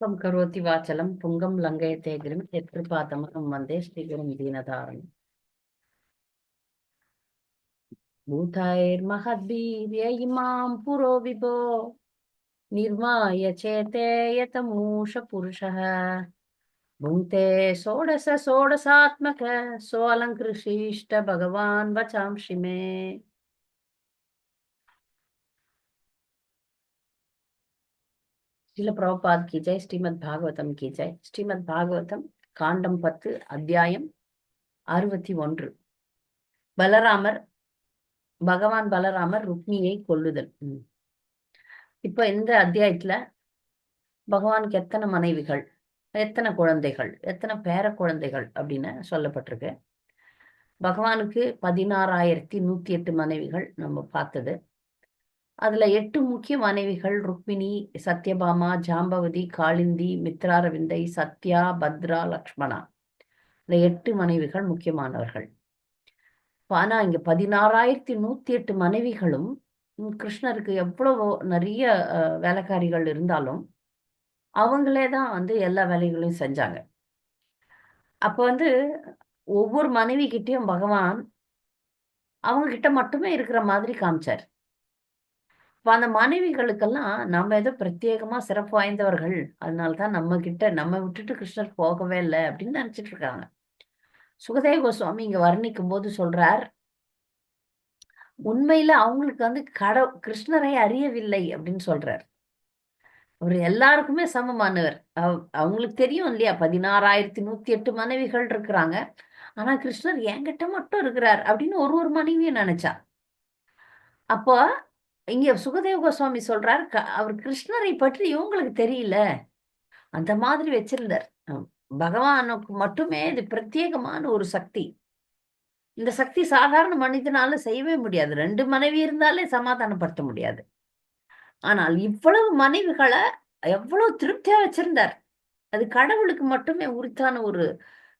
त्वं करोति वाचलं पुङ्गं लङ्घयते गिरिं यत्कृपातमहं वन्दे श्रीगुरुं दीनतारणम् भूतैर्महद्भिर्य इमां पुरो विभो निर्माय चेते यतमूषपुरुषः भुङ्क्ते षोडश षोडशात्मक सोऽलङ्कृशिष्ट भगवान् वचांसि मे ஸ்ரீல பிரபுபாத் கி ஜெய் ஸ்ரீமத் பாகவதம் கி ஜெய். ஸ்ரீமத் பாகவதம் காண்டம் பத்து அத்தியாயம் அறுபத்தி ஒன்று. பலராமர் பகவான் பலராமர் ருக்மியை கொள்ளுதல் இப்போ இந்த அத்தியாயத்துல பகவானுக்கு எத்தனை மனைவிகள் எத்தனை குழந்தைகள் எத்தனை பேர குழந்தைகள் அப்படின்னு சொல்லப்பட்டிருக்கு. பகவானுக்கு பதினாறாயிரத்தி நூத்தி எட்டு மனைவிகள் நம்ம பார்த்தது. அதுல எட்டு முக்கிய மனைவிகள் ருக்மிணி சத்யபாமா ஜாம்பவதி காளிந்தி மித்ராரவிந்தை சத்யா பத்ரா லக்ஷ்மணா. இந்த எட்டு மனைவிகள் முக்கியமானவர்கள். ஆனா இங்க பதினாறாயிரத்தி நூத்தி எட்டு மனைவிகளும் கிருஷ்ணருக்கு எவ்வளவோ நிறைய வேலைக்காரிகள் இருந்தாலும் அவங்களே தான் வந்து எல்லா வேலைகளையும் செஞ்சாங்க. அப்ப வந்து ஒவ்வொரு மனைவி கிட்டேயும் பகவான் அவங்க கிட்ட மட்டுமே இருக்கிற மாதிரி காமிச்சார். இப்ப அந்த மனைவிகளுக்கெல்லாம் நம்ம ஏதோ பிரத்யேகமா சிறப்பு வாய்ந்தவர்கள். அதனாலதான் நம்ம கிட்ட நம்ம விட்டுட்டு கிருஷ்ணர் போகவே இல்லை அப்படின்னு நினைச்சிட்டு இருக்காங்க. சுகதேவ கோஸ்வாமி இங்க வர்ணிக்கும் போது சொல்றார் உண்மையில அவங்களுக்கு வந்து கட கிருஷ்ணரை அறியவில்லை அப்படின்னு சொல்றார். அவர் எல்லாருக்குமே சமமானவர். அவங்களுக்கு தெரியும் இல்லையா? பதினாறாயிரத்தி நூத்தி எட்டு மனைவிகள் இருக்கிறாங்க. ஆனா கிருஷ்ணர் என்கிட்ட மட்டும் இருக்கிறார் அப்படின்னு ஒரு ஒரு மனைவியும் நினைச்சா. அப்போ இங்க சுகதேவ கோஸ்வாமி சொல்றார் அவர் கிருஷ்ணரை பற்றி இவங்களுக்கு தெரியல. அந்த மாதிரி வச்சிருந்தார். பகவானுக்கு மட்டுமே இது பிரத்யேகமான ஒரு சக்தி. இந்த சக்தி சாதாரண மனிதனால செய்யவே முடியாது. ரெண்டு மனைவி இருந்தாலே சமாதானப்படுத்த முடியாது. ஆனால் இவ்வளவு மனைவிகளை எவ்வளவு திருப்தியா வச்சிருந்தார். அது கடவுளுக்கு மட்டுமே உரித்தான ஒரு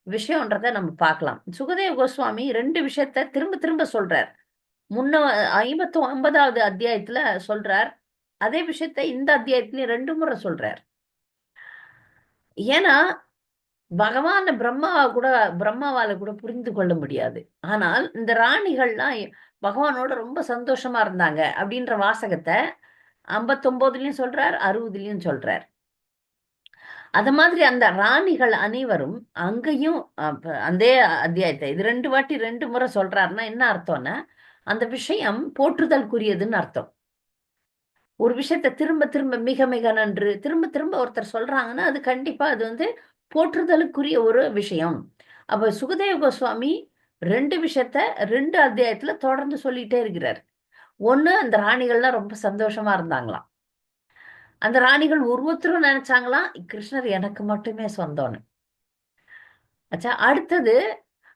விஷயம்ன்றத நம்ம பார்க்கலாம். சுகதேவ கோஸ்வாமி ரெண்டு விஷயத்த திரும்ப திரும்ப சொல்றார். முன்ன ஐம்பத்தி ஒன்பதாவது அத்தியாயத்துல சொல்றார். அதே விஷயத்த இந்த அத்தியாயத்திலயும் ரெண்டு முறை சொல்றார். ஏன்னா பகவான பிரம்மாவை கூட பிரம்மாவால கூட புரிந்து கொள்ள முடியாது. ஆனால் இந்த ராணிகள்லாம் பகவானோட ரொம்ப சந்தோஷமா இருந்தாங்க அப்படின்ற வாசகத்தை ஐம்பத்தொன்பதுலயும் சொல்றார் அறுபதுலயும் சொல்றார். அத மாதிரி அந்த ராணிகள் அனைவரும் அங்கேயும் அந்த அத்தியாயத்தை இது ரெண்டு வாட்டி ரெண்டு முறை சொல்றாருன்னா என்ன அர்த்தம்னா அந்த விஷயம் போற்றுதலுக்குரியதுன்னு அர்த்தம். ஒரு விஷயத்த திரும்ப திரும்ப மிக மிக நன்று திரும்ப திரும்ப ஒருத்தர் சொல்றாங்கன்னா அது கண்டிப்பா அது வந்து போற்றுதலுக்குரிய ஒரு விஷயம். அப்ப சுகதேவ கோஸ்வாமி ரெண்டு விஷயத்த ரெண்டு அத்தியாயத்துல தொடர்ந்து சொல்லிட்டே இருக்கிறார். ஒண்ணு அந்த ராணிகள்லாம் ரொம்ப சந்தோஷமா இருந்தாங்களாம். அந்த ராணிகள் ஒருத்தரும் நினைச்சாங்களாம் கிருஷ்ணர் எனக்கு மட்டுமே சொந்தம்னு. ஆச்சா அடுத்தது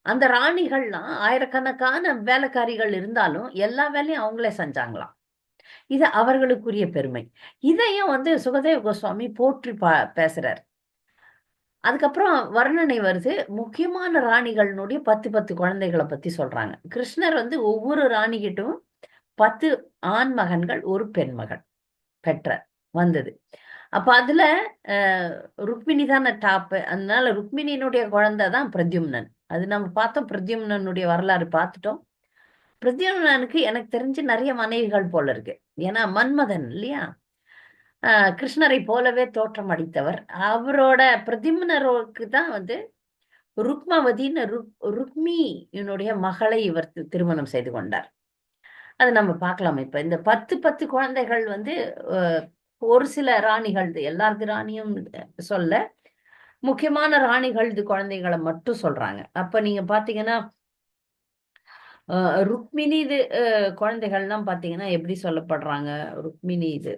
அந்த ராணிகள்லாம் ஆயிரக்கணக்கான வேலைக்காரிகள் இருந்தாலும் எல்லா வேலையும் அவங்களே செஞ்சாங்களாம். இது அவர்களுக்குரிய பெருமை. இதையும் வந்து சுகதேவ கோஸ்வாமி போற்றி பா பேசுறார். அதுக்கப்புறம் வர்ணனை வருது. முக்கியமான ராணிகளினுடைய பத்து பத்து குழந்தைகளை பத்தி சொல்றாங்க. கிருஷ்ணர் வந்து ஒவ்வொரு ராணிகிட்டும் பத்து ஆண் மகன்கள் ஒரு பெண் மகன் பெற்ற வந்தது. அப்ப அதுல அஹ், ருக்மிணி தானே டாப்பு அதனால ருக்மிணியினுடைய குழந்தை தான் பிரத்யும்னன். அது நம்ம பார்த்தோம் பிரத்யும்னனுடைய வரலாறு பார்த்துட்டோம். பிரத்யும்னனுக்கு எனக்கு தெரிஞ்சு நிறைய மனைவிகள் போல இருக்கு. ஏன்னா மன்மதன் இல்லையா? ஆஹ் கிருஷ்ணரை போலவே தோற்றம் அடித்தவர். அவரோட பிரதிம்னருக்கு தான் வந்து ருக்மவதின்னு ருக் ருக்மியினுடைய மகளை இவர் திருமணம் செய்து கொண்டார். அது நம்ம பார்க்கலாம். இப்ப இந்த பத்து பத்து குழந்தைகள் வந்து ஒரு சில ராணிகள் எல்லாருக்கு ராணியும் சொல்ல முக்கியமான ராணிகள் இது குழந்தைகளை மட்டும் சொல்றாங்க. அப்ப நீங்க பாத்தீங்கன்னா ருக்மிணி இது அஹ், குழந்தைகள்லாம் பாத்தீங்கன்னா எப்படி சொல்லப்படுறாங்க? ருக்மிணி இது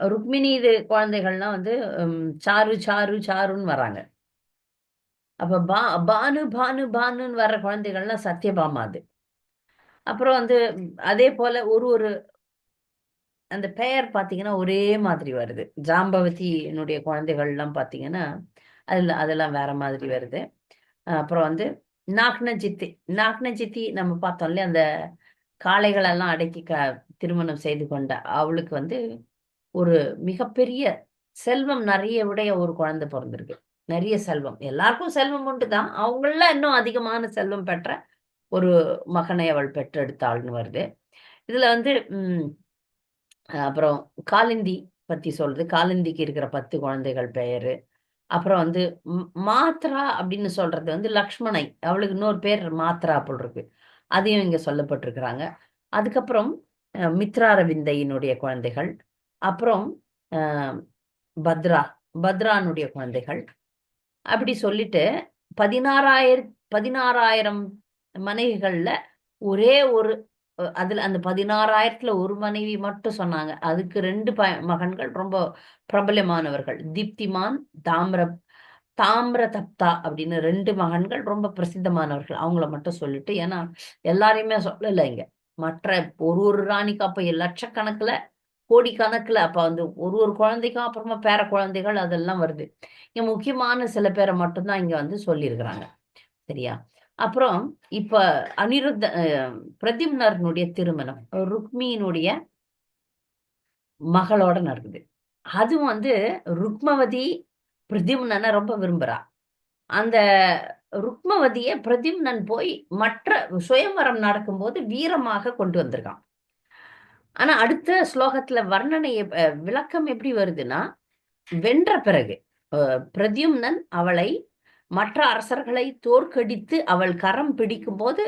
ருக்மிணி இது குழந்தைகள்லாம் வந்து உம், சாரு சாரு சாருன்னு வராங்க அப்ப பா பானு பானு பானுன்னு வர்ற குழந்தைகள்லாம் சத்யபாமா அது. அப்புறம் வந்து அதே போல ஒரு ஒரு அந்த பெயர் பாத்தீங்கன்னா ஒரே மாதிரி வருது. ஜாம்பவதியினுடைய குழந்தைகள்லாம் பாத்தீங்கன்னா அதுல அதெல்லாம் வேற மாதிரி வருது. அப்புறம் வந்து நாக்னஜித்தி நாக்னஜித்தி நம்ம பார்த்தோம் இல்லையா? அந்த காளைகளெல்லாம் அடக்கி க திருமணம் செய்து கொண்ட அவளுக்கு வந்து ஒரு மிகப்பெரிய செல்வம் நிறைய உடைய ஒரு குழந்தை பிறந்திருக்கு. நிறைய செல்வம். எல்லாருக்கும் செல்வம் உண்டு தான் அவங்கள இன்னும் அதிகமான செல்வம் பெற்ற ஒரு மகனை அவள் பெற்றெடுத்தாள்னு வருது. இதுல வந்து உம் அப்புறம் காலிந்தி பத்தி சொல்றது. காலிந்திக்கு இருக்கிற பத்து குழந்தைகள் பெயர். அப்புறம் வந்து மாத்ரா அப்படின்னு சொல்றது வந்து லக்ஷ்மணை. அவளுக்கு இன்னொரு பேர் மாத்ரா போல் இருக்கு. அதையும் இங்க சொல்லப்பட்டிருக்கிறாங்க. அதுக்கப்புறம் மித்ராரவிந்தையினுடைய குழந்தைகள். அப்புறம் பத்ரா பத்ரானுடைய குழந்தைகள். அப்படி சொல்லிட்டு பதினாறாயிர பதினாறாயிரம் மனைவிகளில் ஒரே ஒரு அதுல அந்த பதினாறாயிரத்துல ஒரு மனைவி மட்டும் சொன்னாங்க. அதுக்கு ரெண்டு ப மகன்கள் ரொம்ப பிரபலமானவர்கள். தீப்திமான் தாமிர தாமிர தப்தா அப்படின்னு ரெண்டு மகன்கள் ரொம்ப பிரசித்தமானவர்கள். அவங்கள மட்டும் சொல்லிட்டு ஏன்னா எல்லாரையுமே சொல்லலை இங்க. மற்ற ஒரு ஒரு ராணிக்கு அப்ப லட்சக்கணக்குல கோடி கணக்குல அப்ப வந்து ஒரு ஒரு குழந்தைக்கும் அப்புறமா பேர குழந்தைகள் அதெல்லாம் வருது. இங்க முக்கியமான சில பேரை மட்டும்தான் இங்க வந்து சொல்லியிருக்கிறாங்க. சரியா? அப்புறம் இப்ப அனிருத்த பிரதிம்னர்னுடைய திருமணம் ருக்மியினுடைய மகளோட நடக்குது. அதுவும் வந்து ருக்மவதி பிரதிம்னனை ரொம்ப விரும்புறா. அந்த ருக்மவதிய பிரதிம்னன் போய் மற்ற சுயம்பரம் நடக்கும்போது வீரமாக கொண்டு வந்திருக்கான். ஆனா அடுத்த ஸ்லோகத்துல வர்ணனை விளக்கம் எப்படி வருதுன்னா வென்ற பிறகு பிரதியும்னன் அவளை மற்ற அரசர்களை தோற்கடித்து அவள் கரம் பிடிக்கும் போது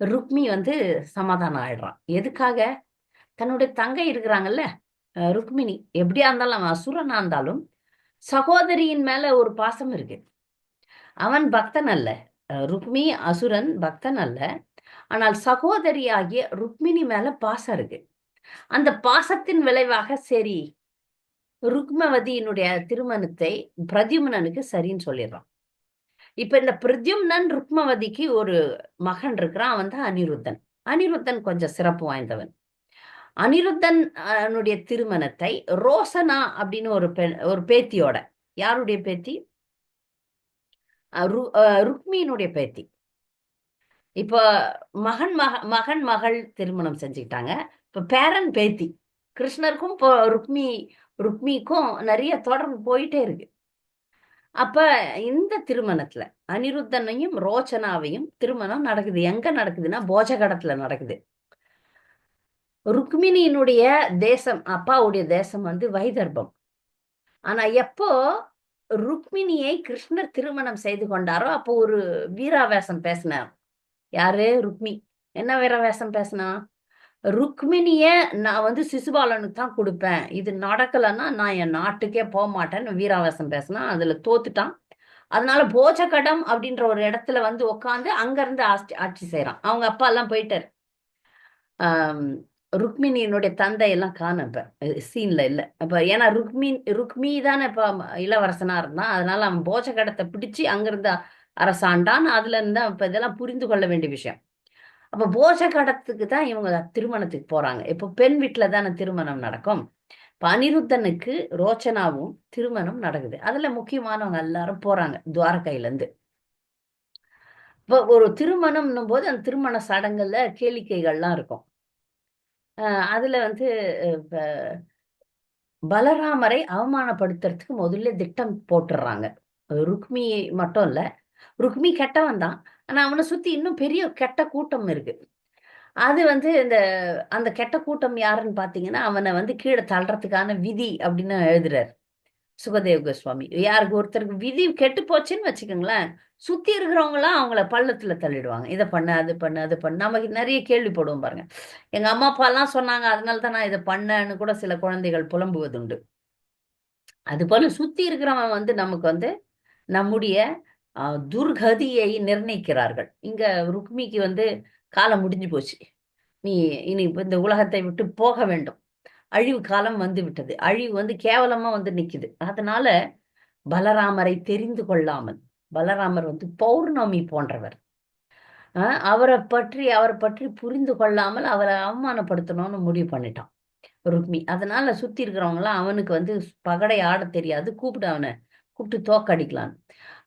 ருக்மி வந்து சமாதானம் ஆயிடுறான். எதுக்காக? தன்னுடைய தங்கை இருக்கிறாங்கல்ல ருக்மிணி. எப்படியா இருந்தாலும் அசுரனா இருந்தாலும் சகோதரியின் மேல ஒரு பாசம் இருக்கு. அவன் பக்தன் அல்ல. ருக்மி அசுரன் பக்தன் அல்ல. ஆனால் சகோதரி ஆகிய ருக்மிணி மேல பாசம் இருக்கு. அந்த பாசத்தின் விளைவாக சரி ருக்மவதியினுடைய திருமணத்தை பிரதியுமனனுக்கு சரின்னு சொல்லிடுறான். இப்ப இந்த பிரத்யும்னன் ருக்மவதிக்கு ஒரு மகன் இருக்கிறான். அவன் தான் அனிருத்தன். அனிருத்தன் கொஞ்சம் சிறப்பு வாய்ந்தவன். அனிருத்தன் திருமணத்தை ரோசனா அப்படின்னு ஒரு பெண் ஒரு பேத்தியோட. யாருடைய பேத்தி? ருக்மியினுடைய பேத்தி. இப்போ மகன் மக மகன் மகள் திருமணம் செஞ்சுக்கிட்டாங்க. இப்போ பேரன் பேத்தி. கிருஷ்ணருக்கும் இப்போ ருக்மி ருக்மிக்கும் நிறைய தொடர்பு போயிட்டே இருக்கு. அப்ப இந்த திருமணத்துல அனிருத்தனையும் ரோச்சனாவையும் திருமணம் நடக்குது. எங்க நடக்குதுன்னா போஜகடத்துல நடக்குது. ருக்மிணியினுடைய தேசம் அப்பாவுடைய தேசம் வந்து வைதர்பம். ஆனா எப்போ ருக்மிணியை கிருஷ்ணர் திருமணம் செய்து கொண்டாரோ அப்போ ஒரு வீராவேசம் பேசினார். யாரு? ருக்மி. என்ன வீராவேசம் பேசினா? ருக்மிணிய நான் வந்து சிசுபாலனுக்கு தான் கொடுப்பேன். இது நடக்கலைன்னா நான் என் நாட்டுக்கே போக மாட்டேன்னு வீராவேசம் பேசினா அதுல தோத்துட்டான். அதனால போஜகடம் அப்படின்ற ஒரு இடத்துல வந்து உட்காந்து அங்கிருந்து ஆட்சி ஆட்சி செய்யறான் அவங்க அப்பா எல்லாம் போயிட்டாரு. ஆஹ் ருக்மிணியினுடைய தந்தை எல்லாம் காணும் இப்ப. சீன்ல இல்ல. அப்ப ஏன்னா ருக்மி ருக்மி தானே இப்ப இளவரசனா இருந்தான். அதனால அவன் போஜகடத்தை பிடிச்சு அங்கிருந்து அரசாண்டான். அதுல இருந்து இப்ப இதெல்லாம் புரிந்து கொள்ள வேண்டிய விஷயம். அப்ப போஜகடத்துக்கு தான் இவங்க திருமணத்துக்கு போறாங்க. இப்போ பெண் வீட்டுல தானே திருமணம் நடக்கும். அனிருத்தனுக்கு ரோச்சனாவும் திருமணம் நடக்குது. அதுல முக்கியமானவங்க எல்லாரும் போறாங்க துவாரகையில இருந்து இப்போ ஒரு திருமணம்னும் போது அந்த திருமண சடங்குல கேளிக்கைகள்லாம் இருக்கும். அதுல வந்து பலராமரை அவமானப்படுத்துறதுக்கு முதல்ல திட்டம் போட்டுடுறாங்க ருக்மி மட்டும் இல்ல ருக்மி கெட்டவன் தான். ஆனா அவனை சுத்தி இன்னும் பெரிய கெட்ட கூட்டம் இருக்கு. அது வந்து இந்த அந்த கெட்ட கூட்டம் யாருன்னு பாத்தீங்கன்னா அவனை வந்து கீழே தள்ளுறதுக்கான விதி அப்படின்னு எழுதுறாரு. சுகதேவ கோஸ்வாமி. யாருக்கு? ஒருத்தருக்கு விதி கெட்டு போச்சுன்னு வச்சுக்கோங்களேன். சுத்தி இருக்கிறவங்களாம் அவங்கள பள்ளத்துல தள்ளிடுவாங்க. இதை பண்ண அது பண்ணு அது பண்ணு. நமக்கு நிறைய கேள்விப்படுவோம் பாருங்க. எங்க அம்மா அப்பா எல்லாம் சொன்னாங்க அதனால தான் நான் இதை பண்ணேன்னு கூட சில குழந்தைகள் புலம்புவதுண்டு. அது போல சுத்தி இருக்கிறவன் வந்து நமக்கு வந்து நம்முடைய துர்கதியை நிர்ணயிக்கிறார்கள். இங்க ருக்மிக்கு வந்து காலம் முடிஞ்சு போச்சு. நீ இனி இந்த உலகத்தை விட்டு போக வேண்டும். அழிவு காலம் வந்து விட்டது. அழிவு வந்து கேவலமா வந்து நிக்குது. அதனால பலராமரை தெரிந்து கொள்ளாமல் பலராமர் வந்து பௌர்ணமி போன்றவர். அவரை பற்றி அவரை பற்றி புரிந்து கொள்ளாமல் அவரை அவமானப்படுத்தணும்னு முடிவு பண்ணிட்டான் ருக்மி. அதனால சுத்தி இருக்கிறவங்களாம் அவனுக்கு வந்து பகடை ஆட தெரியாது கூப்பிட்டு அவனை கூப்பிட்டு தோக்கடிக்கலாம்.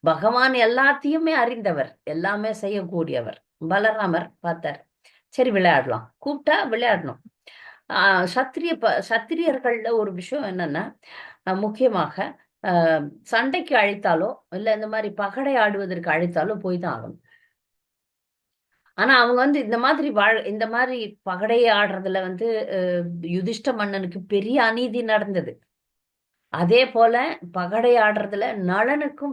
பகவான் எல்லாத்தையுமே அறிந்தவர் எல்லாமே செய்யக்கூடியவர். பலராமர் பார்த்தார். சரி விளையாடலாம். கூப்பிட்டா விளையாடணும். ஆஹ் சத்திரிய ப சத்திரியர்கள்ல ஒரு விஷயம் என்னன்னா முக்கியமாக ஆஹ் சண்டைக்கு அழைத்தாலோ இல்ல இந்த மாதிரி பகடை ஆடுவதற்கு அழைத்தாலோ போய் தான் ஆகணும். ஆனா அவங்க வந்து இந்த மாதிரி வாழ் இந்த மாதிரி பகடை ஆடுறதுல வந்து அஹ், யுதிஷ்ட மன்னனுக்கு பெரிய அநீதி நடந்தது. அதே போல பகடை ஆடுறதுல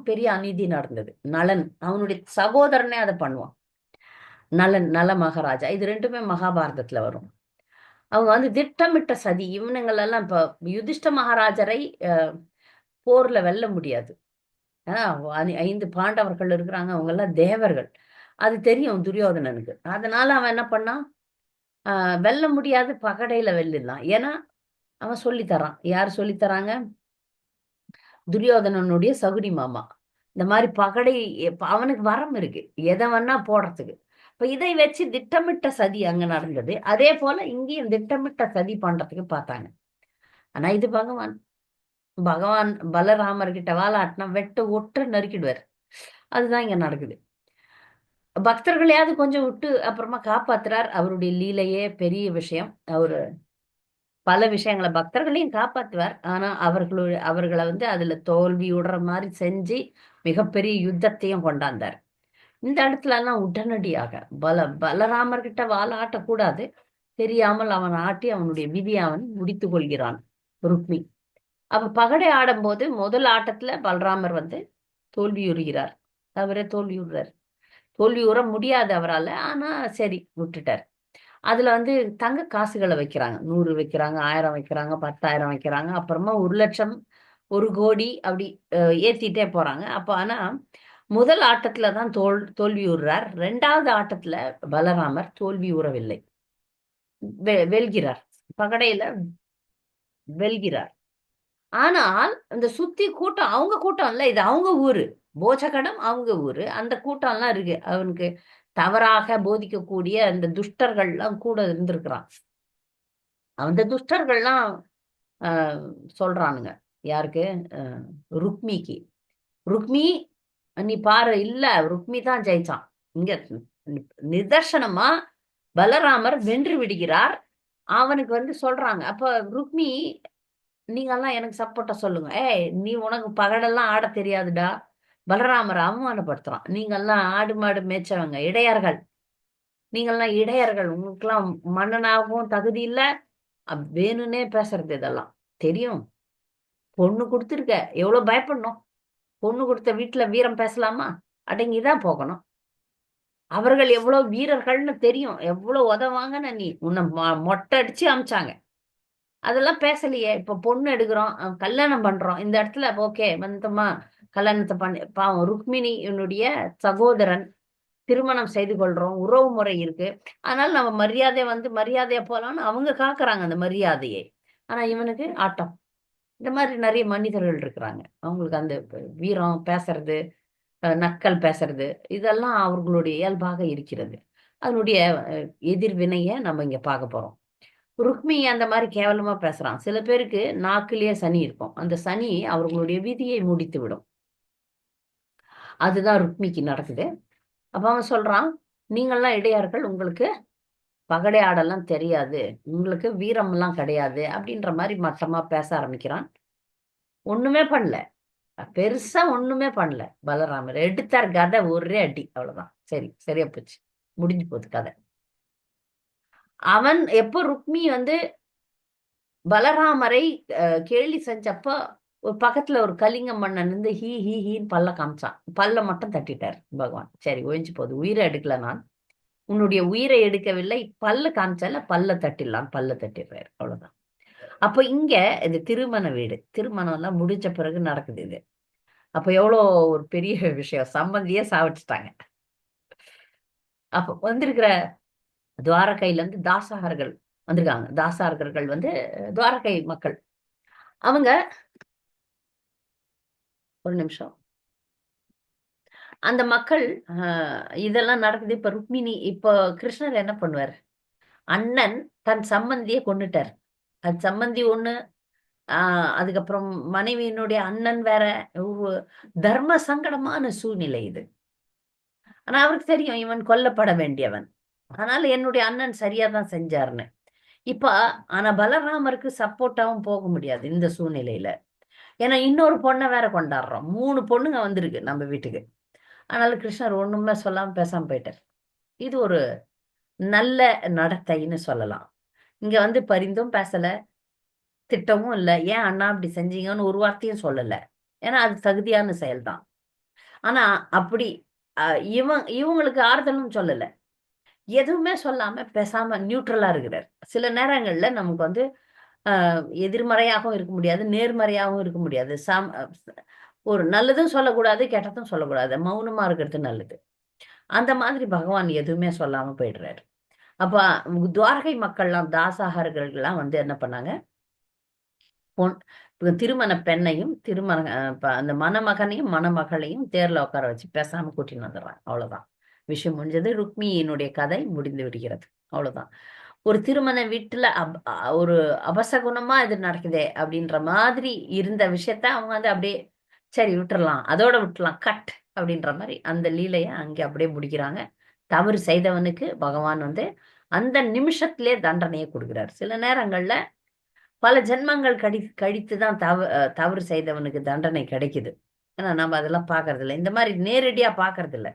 பெரிய அநீதி நடந்தது. நலன். அவனுடைய சகோதரனே அதை பண்ணுவான். நலன் நல மகாராஜா. இது ரெண்டுமே மகாபாரதத்துல வரும். அவங்க வந்து திட்டமிட்ட சதி. இவனுங்களெல்லாம் இப்ப யுதிஷ்ட மகாராஜரை போர்ல வெல்ல முடியாது. ஐந்து பாண்டவர்கள் இருக்கிறாங்க. அவங்க எல்லாம் தேவர்கள். அது தெரியும் துரியோதனனுக்கு. அதனால அவன் என்ன பண்ணான்? ஆஹ் வெல்ல முடியாது பகடையில வெல்லிடலாம். ஏன்னா அவன் சொல்லித் தரான் யார் சொல்லித் தராங்க துரியோதனனுடைய சகுனி மாமா. இந்த மாதிரி பகடை அவனுக்கு வரம் இருக்கு. எதை வேணா போடுறதுக்கு. இப்ப இதை வச்சு திட்டமிட்ட சதி அங்க நடந்தது. அதே போல இங்கேயும் திட்டமிட்ட சதி பண்றதுக்கு பார்த்தாங்க. ஆனா இது பகவான். பகவான் பலராமர் கிட்ட வாலாட்டினா வெட்ட ஒட்ட நறுக்கிடுவார். அதுதான் இங்க நடக்குது. பக்தர்களையாவது கொஞ்சம் விட்டு அப்புறமா காப்பாத்துறார். அவருடைய லீலையே பெரிய விஷயம். அவரு பல விஷயங்களை பக்தர்களையும் காப்பாத்துவார். ஆனா அவர்களுடைய அவர்களை வந்து அதுல தோல்வி விடுற மாதிரி செஞ்சு மிகப்பெரிய யுத்தத்தையும் கொண்டாந்தார். இந்த இடத்துல எல்லாம் உடனடியாக பல பலராமர் கிட்ட வாழ ஆட்டக்கூடாது. தெரியாமல் அவன் ஆட்டி அவனுடைய விதியை அவன் முடித்து கொள்கிறான் ருக்மி. அப்ப பகடை ஆடும்போது முதல் ஆட்டத்துல பலராமர் வந்து தோல்வியுறுகிறார் அவரே தோல்வியுறார் தோல்வியுற முடியாது அவரால். ஆனா சரி விட்டுட்டார். அதுல வந்து தங்க காசுகளை வைக்கிறாங்க. நூறு வைக்கிறாங்க ஆயிரம் வைக்கிறாங்க பத்தாயிரம் வைக்கிறாங்க. அப்புறமா ஒரு லட்சம் ஒரு கோடி அப்படி ஏத்திட்டே போறாங்க. அப்ப ஆனா முதல் ஆட்டத்துல தான் தோல் தோல்வி உறுறார் ரெண்டாவது ஆட்டத்துல பலராமர் தோல்வி உறவில்லை வெ- வெல்கிறார். பகடையில வெல்கிறார். ஆனால் இந்த சுத்தி கூட்டம் அவங்க கூட்டம் இல்ல இது அவங்க ஊரு. போஜகடம் அவங்க ஊரு. அந்த கூட்டம் எல்லாம் இருக்கு. அவனுக்கு தவறாக போதிக்கக்கூடிய அந்த துஷ்டர்கள்லாம் கூட இருந்திருக்கிறான். அந்த துஷ்டர்கள்லாம் சொல்றானுங்க. யாருக்கு? ருக்மிக்கு. ருக்மி நீ பாரு இல்ல ருக்மி தான் ஜெயிச்சான். இங்க நிதர்சனமா பலராமர் வென்று விடுகிறார். அவனுக்கு வந்து சொல்றாங்க. அப்ப ருக்மி நீங்கெல்லாம் எனக்கு சப்போர்ட்டா சொல்லுங்க. ஏய் நீ உனக்கு பகடெல்லாம் ஆட தெரியாதுடா. பலராமரை அவமானப்படுத்துறான். நீங்கள்லாம் ஆடு மாடு மேய்ச்சவங்க இடையர்கள். நீங்கள்லாம் இடையர்கள். உங்களுக்கெல்லாம் மன்னனாகவும் தகுதி இல்லை. வேணும்னே பேசுறது இதெல்லாம். தெரியும். பொண்ணு கொடுத்துருக்க. எவ்வளவு பயப்படணும்? பொண்ணு கொடுத்த வீட்டுல வீரம் பேசலாமா? அடங்கிதான் போகணும். அவர்கள் எவ்வளவு வீரர்கள்னு தெரியும். எவ்வளவு உதவாங்கன்னு நீ உன்னை மொ- மொட்டை அடிச்சு அமிச்சாங்க. அதெல்லாம் பேசலையே. இப்போ பொண்ணு எடுக்கிறோம். கல்யாணம் பண்றோம். இந்த இடத்துல ஓகே வந்தோமா கல்யாணத்தை பண்ணி பாவம் ருக்மிணியினுடைய சகோதரன் திருமணம் செய்து கொள்றோம் உறவு முறை இருக்கு. அதனால நம்ம மரியாதை வந்து மரியாதையா போலாம்னு அவங்க காக்குறாங்க அந்த மரியாதையை. ஆனா இவனுக்கு ஆட்டம். இந்த மாதிரி நிறைய மனிதர்கள் இருக்கிறாங்க. அவங்களுக்கு அந்த வீரம் பேசுறது நக்கல் பேசுறது இதெல்லாம் அவர்களுடைய இயல்பாக இருக்கிறது. அதனுடைய எதிர்வினையை நம்ம இங்க பார்க்க போறோம். ருக்மி அந்த மாதிரி கேவலமா பேசுறான். சில பேருக்கு நாக்கிலேயே சனி இருக்கும். அந்த சனி அவர்களுடைய விதியை முடித்து விடும் அதுதான் ருக்மிக்கு நடக்குது. அப்ப அவன் சொல்றான் நீங்கள்லாம் இடையார்கள் உங்களுக்கு பகடை ஆடெல்லாம் தெரியாது. உங்களுக்கு வீரம்லாம் கிடையாது. அப்படின்ற மாதிரி மட்டமா பேச ஆரம்பிக்கிறான். ஒண்ணுமே பண்ணல. பெருசா ஒண்ணுமே பண்ணல. பலராமர். எடுத்தார் கதை ஒரே அடி. அவ்வளவுதான். சரி சரியா போச்சு. முடிஞ்சு போகுது கதை. அவன் எப்போ ருக்மி வந்து பலராமரை கேலி செஞ்சப்போ ஒரு பக்கத்துல ஒரு கலிங்க மன்னன் இருந்து ஹீ ஹீ ஹீன்னு பல்ல காமிச்சான். பல்ல மட்டும் தட்டிட்டார் பகவான். சரி ஒழிஞ்சு போகுது. உயிரை எடுக்கல நான். உன்னுடைய உயிரை எடுக்கவில்லை. பல்ல காமிச்சால பல்ல தட்டிடலாம். பல்ல தட்டிடுறாரு. அவ்வளவுதான். அப்ப இங்க இது திருமண வீடு. திருமணம் எல்லாம் முடிஞ்ச பிறகு நடக்குது இது. அப்ப எவ்வளோ ஒரு பெரிய விஷயம். சம்பந்தியே சாவிச்சிட்டாங்க அப்ப வந்திருக்கிற துவாரகையில இருந்து தாசாகர்கள் வந்திருக்காங்க. தாசாகர்கள் வந்து துவாரகை மக்கள். அவங்க ஒரு நிமிஷம். அந்த மக்கள் ஆஹ், இதெல்லாம் நடக்குது. இப்ப ருக்மிணி இப்போ கிருஷ்ணர் என்ன பண்ணுவார்? அண்ணன் தன் சம்பந்தியை கொண்டுட்டார் தன் சம்பந்தி ஒண்ணு ஆஹ் அதுக்கப்புறம் மனைவியினுடைய அண்ணன் வேற. தர்ம சங்கடமான சூழ்நிலை இது. ஆனா அவருக்கு தெரியும் இவன் கொல்லப்பட வேண்டியவன். அதனால என்னுடைய அண்ணன் சரியா தான் செஞ்சாருன்னு. இப்ப ஆனா பலராமருக்கு சப்போர்ட்டாவும் போக முடியாது இந்த சூழ்நிலையில. ஏன்னா இன்னொரு பொண்ணை வேற கொண்டாடுறோம். மூணு பொண்ணுங்க வந்திருக்கு நம்ம வீட்டுக்கு. ஆனாலும் கிருஷ்ணர் ஒண்ணுமே சொல்லாம பேசாம போயிட்டார். இது ஒரு நல்ல நடத்தைன்னு சொல்லலாம். இங்க வந்து பரிந்தும் பேசல திட்டமும் இல்லை. ஏன் அண்ணா அப்படி செஞ்சீங்கன்னு ஒரு வார்த்தையும் சொல்லலை. ஏன்னா அது தகுதியான செயல்தான். ஆனா அப்படி இவங்க இவன் இவங்களுக்கு ஆறுதலும் சொல்லலை. எதுவுமே சொல்லாம பேசாம நியூட்ரலா இருக்கிறார். சில நேரங்கள்ல நமக்கு வந்து எதிர்மறையாகவும் இருக்க முடியாது நேர்மறையாகவும் இருக்க முடியாது. சம் ஒரு நல்லதும் சொல்லக்கூடாது கெட்டதும் சொல்லக்கூடாது. மௌனமா இருக்கிறது நல்லது. அந்த மாதிரி பகவான் எதுவுமே சொல்லாம போயிடுறாரு. அப்ப துவாரகை மக்கள்லாம் தாசாகர்கள்லாம் வந்து என்ன பண்ணாங்க? பொன் திருமண பெண்ணையும் திருமண அஹ், அந்த மணமகனையும் மணமகளையும் தேர்ல உட்கார வச்சு பேசாம கூட்டின்னு வந்துடுறாங்க. அவ்வளவுதான். விஷயம் முடிஞ்சது. ருக்மியினுடைய கதை முடிந்து விடுகிறது. அவ்வளவுதான். ஒரு திருமண வீட்டுல அப் ஒரு அபசகுணமா இது நடக்குதே அப்படின்ற மாதிரி இருந்த விஷயத்த அவங்க வந்து அப்படியே சரி விட்டுறலாம் அதோட விட்டுலாம் கட் அப்படின்ற மாதிரி அந்த லீலையை அங்கே அப்படியே முடிக்கிறாங்க. தவறு செய்தவனுக்கு பகவான் வந்து அந்த நிமிஷத்திலே தண்டனையை கொடுக்கிறார். சில நேரங்கள்ல பல ஜென்மங்கள் கடி கழித்து தான் தவ தவறு செய்தவனுக்கு தண்டனை கிடைக்குது. ஏன்னா நம்ம அதெல்லாம் பார்க்கறதில்ல. இந்த மாதிரி நேரடியா பார்க்கறதில்ல.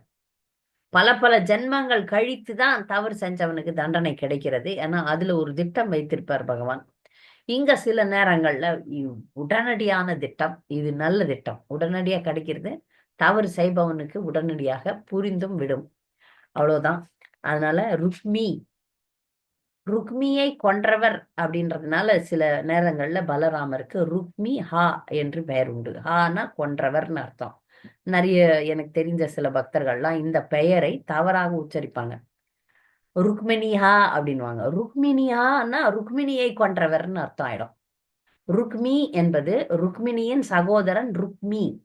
பல பல ஜென்மங்கள் கழித்து தான் தவறு செஞ்சவனுக்கு தண்டனை கிடைக்கிறது. ஏன்னா அதுல ஒரு திட்டம் வைத்திருப்பார் பகவான். இங்க சில நேரங்கள்ல இ- உடனடியான திட்டம் இது நல்ல திட்டம். உடனடியா கிடைக்கிறது தவறு செய்பவனுக்கு உடனடியாக புரிந்தும் விடும். அவ்வளவுதான். அதனால ருக்மி ருக்மியை கொன்றவர் அப்படின்றதுனால சில நேரங்கள்ல பலராமருக்கு ருக்மி ஹா என்று பெயர் உண்டு. ஹானா கொன்றவர்னு அர்த்தம். நிறைய எனக்கு தெரிஞ்ச சில பக்தர்கள்லாம் இந்த பெயரை தவறாக உச்சரிப்பாங்க. ருக்மிணிஹா அப்படின்வாங்க ருக்மிணிஹான்னா ருக்மிணியை கொன்றவர்னு அர்த்தம் ஆயிடும் ருக்மி என்பது ருக்மிணியின் சகோதரன் ருக்மி.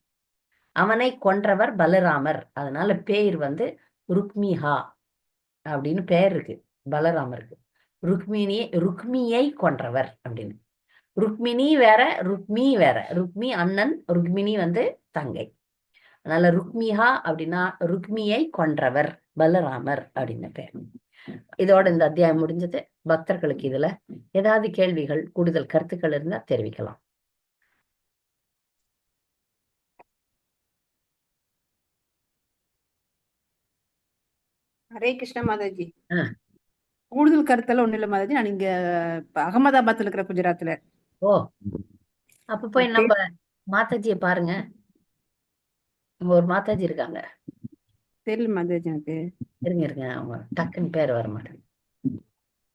அவனை கொன்றவர் பலராமர். அதனால பேர் வந்து ருக்மிஹா அப்படின்னு பெயர் இருக்கு. பலராமருக்கு. ருக்மிணி ருக்மியை கொன்றவர் அப்படின்னு. ருக்மிணி வேற ருக்மி வேற. ருக்மி அண்ணன் ருக்மிணி வந்து தங்கை. அதனால ருக்மிஹா அப்படின்னா ருக்மியை கொன்றவர் பலராமர் அப்படின்னு பேர். இதோட இந்த அத்தியாயம் முடிஞ்சது. பக்தர்களுக்கு இதுல ஏதாவது கேள்விகள் கூடுதல் கருத்துக்கள் இருந்தா தெரிவிக்கலாம். ஹரே கிருஷ்ண மாதாஜி. கூடுதல் கருத்தெல்லாம் ஒண்ணும் இல்ல மாதாஜி. நான் இங்க அகமதாபாத்ல இருக்கிற குஜராத்ல. ஓ. அப்ப போய் நம்ம மாதாஜியை பாருங்க. அங்க ஒரு மாதாஜி இருக்காங்க. தெரியல மாதாஜி எனக்கு. இருங்க இருங்க. அவங்க டக்குன்னு பேர் வர மாட்டேன்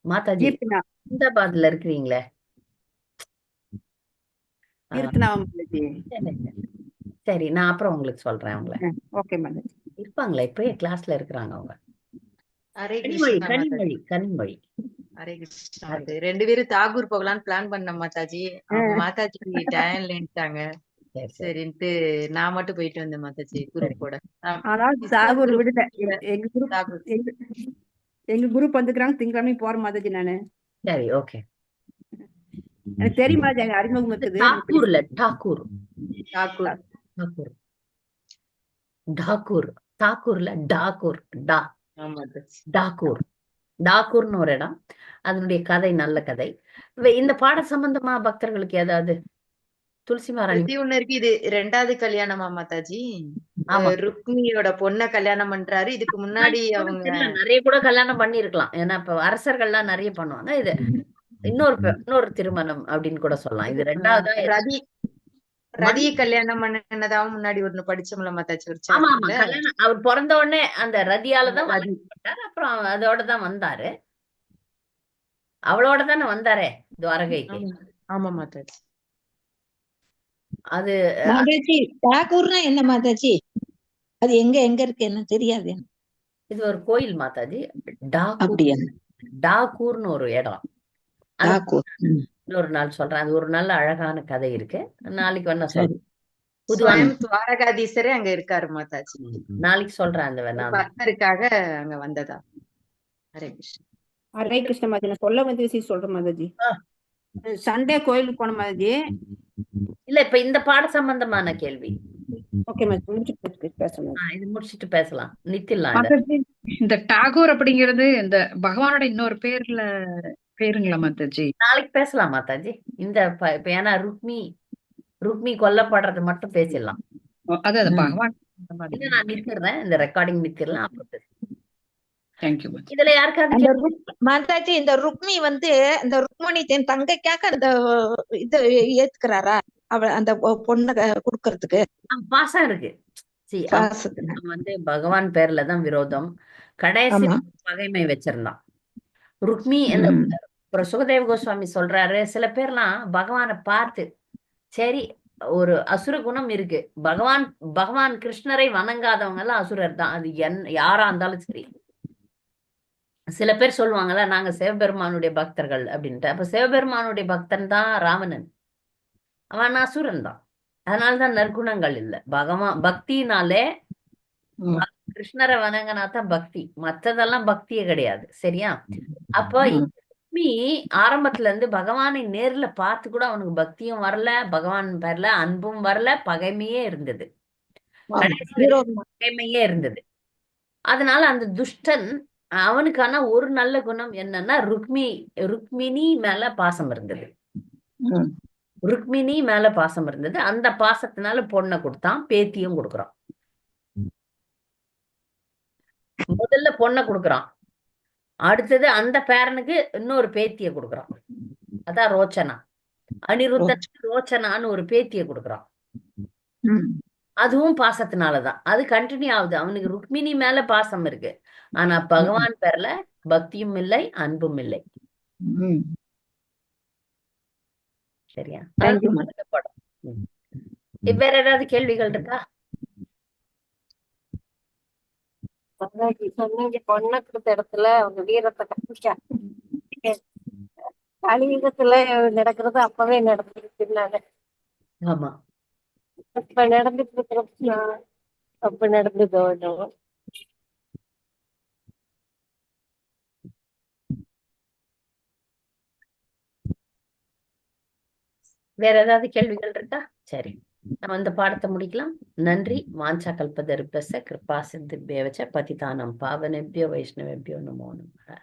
மாதாஜி அஹமதாபாத்ல இருக்கிறீங்களே ஆ, கீர்த்தனா மாதாஜி. சரி, நான் அப்புறம் உங்களுக்கு சொல்றேன் அவங்கள. ஓகே மாதாஜி. இருப்பாங்களா? இப்பயே கிளாஸ்ல இருக்கிறாங்க அவங்க. கனிமொழி கனிமொழி ஹரே கிருஷ்ணா ரெண்டு பேரும் தாகூர் போகலான்னு பிளான் பண்ண மாதாஜி. மாதாஜி சரி சரின்ட்டு நான் மட்டும் போயிட்டு வந்தேன் மாதாஜி குரூப் கூட ஆ, ஆனால் கிறிஸ்தவ தாகூர் group விடுல கூட எங்க குரூப் எங்க எங்க குரூப் வந்துக்கிறாங்க திங்கக்கிழமை போறேன் மாதாஜி நானு. சரி ஓகே. எனக்கு தெரியும் மாதாஜி அங்க அறிமுகம் இருக்குது டாக்கூர்ல டாக்கூர் டாக்கூர் டாக்கூர் தாக்கூர்ல டாக்கூர் டா. டாக்கூர் டாக்கூர்னு ஒரு இடம். அதனுடைய கதை நல்ல கதை. இந்த பாட சம்பந்தமா பக்தர்களுக்கு ஏதாவது துளசி பிரதி ஒண்ணு இருக்கு. இது ரெண்டாவது கல்யாணமா மாதாஜி? ருக்மியோட பொண்ண கல்யாணம் பண்றாரு. இதுக்கு முன்னாடி அவங்க நிறைய கூட கல்யாணம் பண்ணிருக்கலாம் ஏன்னா இப்ப அரசர்கள்லாம் நிறைய பண்ணுவாங்க. இது இன்னொரு இன்னொரு திருமணம் அப்படின்னு கூட சொல்லலாம். இது ரெண்டாவதா ரதி ரதியை கல்யாணம் பண்ணதாவும் முன்னாடி ஒண்ணு படிச்சோம்ல மாதாஜி? ஒரு அவர் பிறந்த உடனே அந்த ரதியால தான் ரதி வளர்க்கப்பட்டார் அப்புறம் அதோட தான் வந்தாரு. அவளோட தானே வந்தாரே துவாரகைக்கு. ஆமா. ஆமா மாதாஜி. அது மாதாஜி டாகூர்னா என்ன மாதாஜி? அது எங்க எங்க இருக்கு என்ன தெரியாது. இது ஒரு கோயில் மாதாஜி. டாகூர் டாகூர்னு ஒரு இடம். இன்னொரு நாள் சொல்றேன். அது ஒரு நல்ல அழகான கதை இருக்கு. நாளைக்கு வேணா சரி. சொல்றேன். துவாரகாதீசரே அங்க இருக்காரு மாதாஜி. நாளைக்கு சொல்றேன் அந்த வேணா. பக்தருக்காக அங்க வந்ததா? ஹரே கிருஷ்ணா. ஹரே கிருஷ்ண மாதாஜி. நான் சொல்ல வந்து விஷயம் சொல்றேன் மாதாஜி. சண்டே கோயிலுக்கு போன மாதாஜி. இல்ல இப்ப இந்த பாட சம்பந்தமான கேள்வி. முடிச்சுட்டு பேசுறேன் ஆ, இது முடிச்சிட்டு பேசலாம். நித்திலாம் இந்த டாகூர் அப்படிங்கிறது இந்த பகவானோட இன்னொரு பேர்ல பேருங்களா மாதாஜி? நாளைக்கு பேசலாம் மாதாஜி. இந்த ஏன்னா ருக்மி ருக்மி கொல்லப்படுறது மட்டும் பேசிடலாம். அதான். பகவான் நான் நிறுத்திடுறேன். இந்த ரெக்கார்டிங் நிறுத்திடலாம் அப்புறம். இதுல யாருக்காவது மாதாஜி இந்த ருக்மி வந்து இந்த ருக்மணி தன் தங்கைக்காக அந்த இது ஏத்துக்கிறாரா? அவ அந்த பொண்ணை கொடுக்கறதுக்கு? பாசம் இருக்கு. வந்து பகவான் பேர்ல தான் விரோதம். கடைசி பகைமை வச்சிருந்தான். ருக்மி. அப்புறம் சுகதேவ கோஸ்வாமி சொல்றாரு சில பேர்லாம் பகவானை பார்த்து சரி ஒரு அசுர குணம் இருக்கு. பகவான் பகவான் கிருஷ்ணரை வணங்காதவங்க எல்லாம் அசுரர் தான். அது என் யாரா இருந்தாலும் சரி. சில பேர் சொல்லுவாங்கல்ல நாங்க சிவபெருமானுடைய பக்தர்கள் அப்படின்ட்டு. அப்ப சிவபெருமானுடைய பக்தன் தான் ராவணன். அவன் அசுரன் தான். அதனாலதான் நற்குணங்கள் இல்ல. பகவான் பக்தினாலே. கிருஷ்ணரை வணங்கினா தான் பக்தி. மத்ததெல்லாம் பக்தியே கிடையாது. சரியா? அப்போ. லக்ஷ்மி ஆரம்பத்துல இருந்து பகவானை நேர்ல பார்த்து கூட அவனுக்கு பக்தியும் வரல பகவான் பேர்ல அன்பும் வரல பகைமையே இருந்தது. பகைமையே இருந்தது. அதனால அந்த துஷ்டன் அவனுக்கான ஒரு நல்ல குணம் என்னன்னா ருக்மி ருக்மிணி மேல பாசம் இருந்தது. ருக்மிணி மேல பாசம் இருந்தது. அந்த பாசத்தினால பொண்ணை கொடுத்தான் பேத்தியும் கொடுக்குறான். முதல்ல பொண்ணை கொடுக்குறான். அடுத்தது அந்த பேரனுக்கு இன்னொரு பேத்திய கொடுக்குறான். அதான் ரோச்சனா. அனிருத்தனுக்கு ரோச்சனான்னு ஒரு பேத்திய கொடுக்குறான். அதுவும் பாசத்தினாலதான். அது கண்டினியூ ஆகுது. அவனுக்கு ருக்மிணி மேல பாசம் இருக்கு. ஆனா பகவான் பேர்ல பக்தியும் இல்லை அன்பும் இல்லை. சரியா? படம். வேற ஏதாவது கேள்விகள் இருக்கா? பொண்ணை கொடுத்த இடத்துல அவங்க வீரத்தை காமிச்சாங்க கலியுகத்துல நடக்கிறது அப்பவே நடந்துருச்சுன்னாங்க ஆமா. இப்ப நடந்துட்டு இருக்கிறது அப்ப நடந்து என்னவோ. வேற ஏதாவது கேள்விகள் இருக்கா? சரி. நம்ம இந்த பாடத்தை முடிக்கலாம். நன்றி. வாஞ்சா கல்பதருப்பச கிருபா சிந்து பேவச்ச பதிதானம் பாவனேபியோ வைஷ்ணவேபியோ நமோ நமः